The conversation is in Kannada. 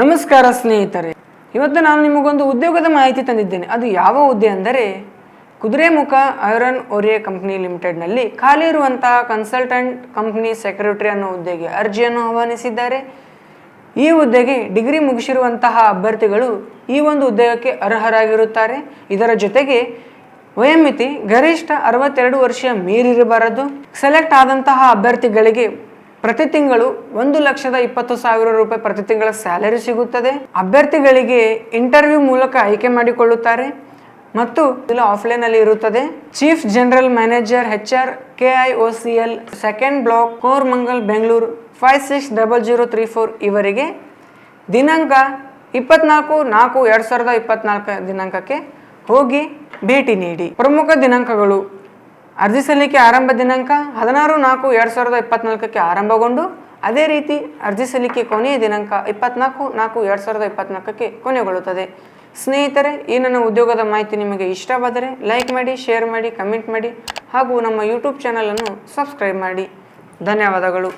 ನಮಸ್ಕಾರ ಸ್ನೇಹಿತರೆ. ಇವತ್ತು ನಾನು ನಿಮಗೊಂದು ಉದ್ಯೋಗದ ಮಾಹಿತಿ ತಂದಿದ್ದೇನೆ. ಅದು ಯಾವ ಹುದ್ದೆ ಅಂದರೆ, ಕುದುರೆಮುಖ ಐರನ್ ಒರಿಯ ಕಂಪ್ನಿ ಲಿಮಿಟೆಡ್ನಲ್ಲಿ ಖಾಲಿ ಇರುವಂತಹ ಕನ್ಸಲ್ಟೆಂಟ್ ಕಂಪ್ನಿ ಸೆಕ್ರೆಟರಿ ಅನ್ನೋ ಹುದ್ದೆಗೆ ಅರ್ಜಿಯನ್ನು ಆಹ್ವಾನಿಸಿದ್ದಾರೆ. ಈ ಹುದ್ದೆಗೆ ಡಿಗ್ರಿ ಮುಗಿಸಿರುವಂತಹ ಅಭ್ಯರ್ಥಿಗಳು ಈ ಒಂದು ಉದ್ಯೋಗಕ್ಕೆ ಅರ್ಹರಾಗಿರುತ್ತಾರೆ. ಇದರ ಜೊತೆಗೆ ವಯೋಮಿತಿ ಗರಿಷ್ಠ ಅರವತ್ತೆರಡು ವರ್ಷ ಮೀರಿರಬಾರದು. ಸೆಲೆಕ್ಟ್ ಆದಂತಹ ಅಭ್ಯರ್ಥಿಗಳಿಗೆ ಪ್ರತಿ ತಿಂಗಳು ಒಂದು ಲಕ್ಷದ ಇಪ್ಪತ್ತು ಸಾವಿರ ರೂಪಾಯಿ ಪ್ರತಿ ತಿಂಗಳ ಸ್ಯಾಲರಿ ಸಿಗುತ್ತದೆ. ಅಭ್ಯರ್ಥಿಗಳಿಗೆ ಇಂಟರ್ವ್ಯೂ ಮೂಲಕ ಆಯ್ಕೆ ಮಾಡಿಕೊಳ್ಳುತ್ತಾರೆ ಮತ್ತು ಇದು ಆಫ್ಲೈನ್ ಅಲ್ಲಿ ಇರುತ್ತದೆ. Chief general manager H R K I O C L second block Koramangala Bengaluru five six double zero three four ಇವರಿಗೆ ದಿನಾಂಕ ಇಪ್ಪತ್ನಾಲ್ಕು, ನಾಲ್ಕು, ಎರಡು ಸಾವಿರದ ಇಪ್ಪತ್ನಾಲ್ಕು ದಿನಾಂಕಕ್ಕೆ ಹೋಗಿ ಭೇಟಿ ನೀಡಿ. ಪ್ರಮುಖ ದಿನಾಂಕಗಳು ಅರ್ಜಿ ಸಲ್ಲಿಕೆ ಆರಂಭ ದಿನಾಂಕ ಹದಿನಾರು ನಾಲ್ಕು ಎರಡು ಸಾವಿರದ ಇಪ್ಪತ್ನಾಲ್ಕಕ್ಕೆ ಆರಂಭಗೊಂಡು ಅದೇ ರೀತಿ ಅರ್ಜಿ ಸಲ್ಲಿಕೆ ಕೊನೆಯ ದಿನಾಂಕ ಇಪ್ಪತ್ನಾಲ್ಕು ನಾಲ್ಕು ಎರಡು ಸಾವಿರದ ಇಪ್ಪತ್ನಾಲ್ಕಕ್ಕೆ ಕೊನೆಗೊಳ್ಳುತ್ತದೆ. ಸ್ನೇಹಿತರೆ, ಈ ನನ್ನ ಉದ್ಯೋಗದ ಮಾಹಿತಿ ನಿಮಗೆ ಇಷ್ಟವಾದರೆ ಲೈಕ್ ಮಾಡಿ, ಶೇರ್ ಮಾಡಿ, ಕಮೆಂಟ್ ಮಾಡಿ ಹಾಗೂ ನಮ್ಮ ಯೂಟ್ಯೂಬ್ ಚಾನಲನ್ನು ಸಬ್ಸ್ಕ್ರೈಬ್ ಮಾಡಿ. ಧನ್ಯವಾದಗಳು.